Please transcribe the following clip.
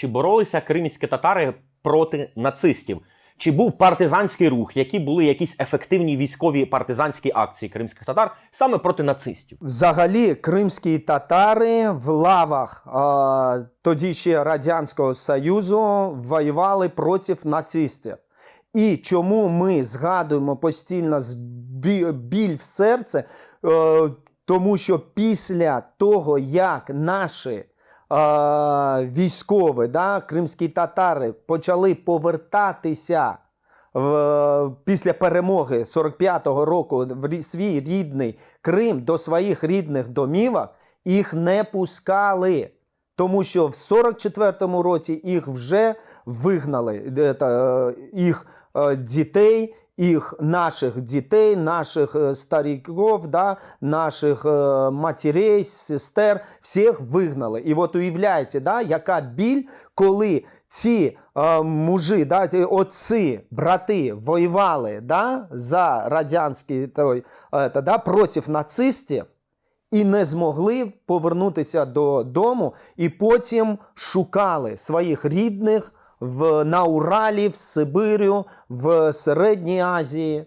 чи боролися кримські татари проти нацистів? Чи був партизанський рух, які були якісь ефективні військові партизанські акції кримських татар саме проти нацистів? Взагалі, кримські татари в лавах е, тоді ще Радянського Союзу воювали проти нацистів. І чому ми згадуємо постійно біль в серце? Е, тому що після того, як наші військові, да, кримські татари почали повертатися в, після перемоги 45-го року в свій рідний Крим до своїх рідних домівок, їх не пускали. Тому що в 44-му році їх вже вигнали, е, їх е, дітей, їх наших дітей, наших е, стариків, да, наших е, матерей, сестер, всіх вигнали. І от уявляєте, да, яка біль, коли ці е, мужі, да, отці, брати воювали да, за радянський той, е, та, да, проти нацистів і не змогли повернутися додому, і потім шукали своїх рідних в, на Уралі, в Сибирю, в Середній Азії.